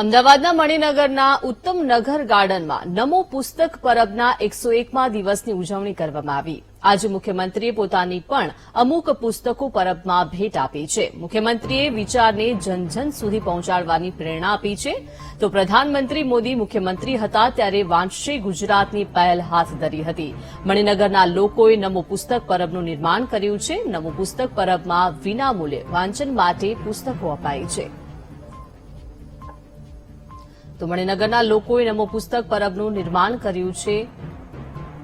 અમદાવાદના મણિનગરના ઉત્તમ નગર ગાર્ડનમાં નમો પુસ્તક પરબના એકસો એકમા દિવસની ઉજવણી કરવામાં આવી. આજે મુખ્યમંત્રીએ પોતાની પણ અમુક પુસ્તકો પરબમાં ભેટ આપી છે. મુખ્યમંત્રીએ વિચારને જન જન સુધી પહોંચાડવાની પ્રેરણા આપી છે. તો પ્રધાનમંત્રી મોદી મુખ્યમંત્રી હતા ત્યારે વાંચશે ગુજરાતની પહેલ હાથ ધરી હતી. મણિનગરના લોકોએ નમો પુસ્તક પરબનું નિર્માણ કર્યું છે. નમો પુસ્તક પરબમાં વિનામૂલ્યે વાંચન માટે પુસ્તકો અપાય છે. તો મણિનગરના લોકોએ નમો પુસ્તક પરબનું નિર્માણ કર્યું છે.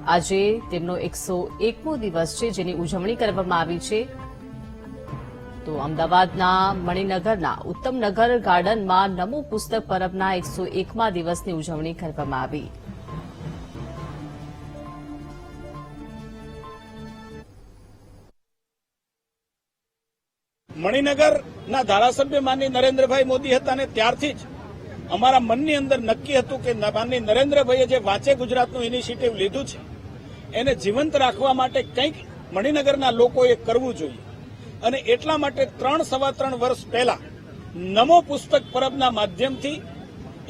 આજે તેમનો એકસો એકમો દિવસ છે જેની ઉજવણી કરવામાં આવી છે. તો અમદાવાદના મણિનગરના ઉત્તમનગર ગાર્ડનમાં નમો પુસ્તક પરબના એકસો એકમા દિવસની ઉજવણી કરવામાં આવી. મણિનગરના ધારાસભ્ય માનની નરેન્દ્રભાઈ મોદી હતા અને ત્યારથી જ અમારા મનની અંદર નક્કી હતું કે માનની નરેન્દ્રભાઈએ જે વાંચે ગુજરાતનું ઇનિશિયેટિવ લીધું છે, એને જીવંત રાખવા માટે કંઈક મણિનગરના લોકોએ કરવું જોઈએ. અને એટલા માટે ત્રણ, સવા ત્રણ વર્ષ પહેલા નમો પુસ્તક પરબના માધ્યમથી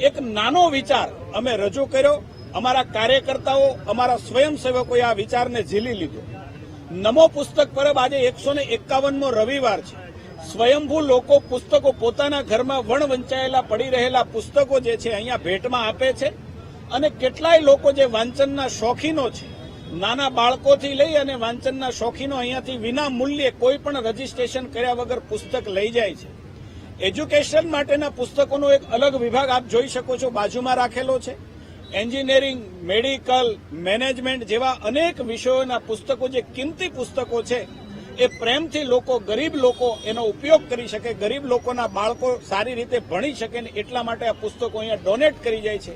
એક નાનો વિચાર અમે રજૂ કર્યો. અમારા કાર્યકર્તાઓ, અમારા સ્વયંસેવકોએ આ વિચારને ઝીલી લીધો. નમો પુસ્તક પરબ આજે એકસો ને એકાવનમો રવિવાર છે. સ્વયંભૂ લોકો પુસ્તકો પોતાના ઘરમાં વણ વંચાયેલા, પડી રહેલા પુસ્તકો જે છે અહીંયા ભેટમાં આપે છે. અને કેટલાય લોકો જે વાંચનના શોખીનો છે, નાના બાળકોથી લઈ અને વાંચનના શોખીનો અહીંયાથી વિના મૂલ્યે કોઈ પણ રજીસ્ટ્રેશન કર્યા વગર પુસ્તક લઈ જાય છે. એજ્યુકેશન માટેના પુસ્તકોનો એક અલગ વિભાગ આપ જોઈ શકો છો, બાજુમાં રાખેલો છે. એન્જિનિયરિંગ, મેડિકલ, મેનેજમેન્ટ જેવા અનેક વિષયોના પુસ્તકો જે કિંમતી પુસ્તકો છે એ પ્રેમથી લોકો, ગરીબ લોકો એનો ઉપયોગ કરી શકે, ગરીબ લોકોના બાળકો સારી રીતે ભણી શકે ને એટલા માટે આ પુસ્તકો અહીંયા ડોનેટ કરી જાય છે.